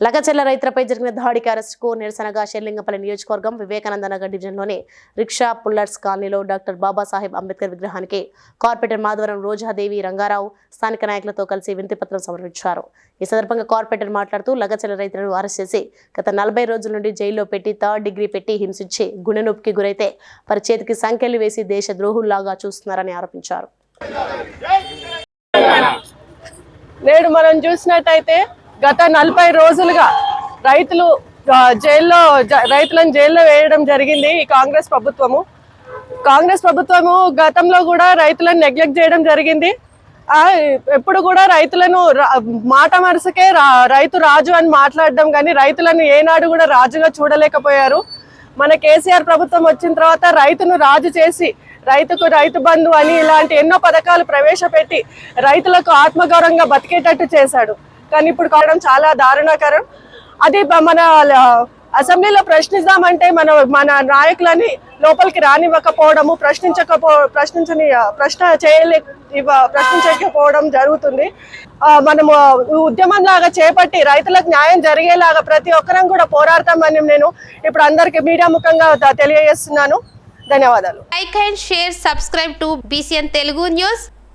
లగచెల్ల రైతులపై జరిగిన దాడికి అరెస్టుకు నిరసనగా షెర్లింగపల్లి నియోజకవర్గం వివేకానంద నగర్ డివిజన్లోని రిక్షా పుల్లర్స్ కాలనీలో డాక్టర్ బాబాసాహెబ్ అంబేద్కర్ విగ్రహానికి కార్పొరేటర్ మాధవరం రోజాదేవి రంగారావు స్థానిక నాయకులతో కలిసి వినతిపత్రం సమర్పించారు. ఈ సందర్భంగా కార్పొరేటర్ మాట్లాడుతూ లగచెల్ల రైతులను అరెస్ట్ చేసి గత నలభై రోజుల నుండి జైల్లో పెట్టి థర్డ్ డిగ్రీ పెట్టి హింసించి గుండెనొప్పికి గురైతే వారి చేతికి సంఖ్యలు వేసి దేశ ద్రోహుల్లాగా చూస్తున్నారని ఆరోపించారు. నేడు మనం చూసినట్టయితే గత నలభై రోజులుగా రైతులు జైల్లో జ- రైతులను జైల్లో వేయడం జరిగింది ఈ కాంగ్రెస్ ప్రభుత్వము. కాంగ్రెస్ ప్రభుత్వము గతంలో కూడా రైతులను నెగ్లెక్ట్ చేయడం జరిగింది. ఎప్పుడు కూడా రైతులను మాట వరుసకే రైతు రాజు అని మాట్లాడడం కానీ రైతులను ఏనాడు కూడా రాజుగా చూడలేకపోయారు. మన కేసీఆర్ ప్రభుత్వం వచ్చిన తర్వాత రైతును రాజు చేసి రైతుకు రైతు బంధు అని ఇలాంటి ఎన్నో పథకాలు ప్రవేశపెట్టి రైతులకు ఆత్మగౌరవంగా బతికేటట్టు చేశాడు. కానీ ఇప్పుడు కావడం చాలా దారుణకరం. అది మన అసెంబ్లీలో ప్రశ్నిద్దామంటే మన మన నాయకులని లోపలికి రానివ్వకపోవడము ప్రశ్నించకపో ప్రశ్నించని ప్రశ్న చేయలే ఇవ్వ- ప్రశ్నించకపోవడం జరుగుతుంది. మనము ఉద్యమం లాగా చేపట్టి రైతులకు న్యాయం జరిగేలాగా ప్రతి ఒక్కరం కూడా పోరాడతామని నేను ఇప్పుడు అందరికి మీడియా ముఖంగా తెలియజేస్తున్నాను. ధన్యవాదాలు. Like and share subscribe to BCN Telugu news.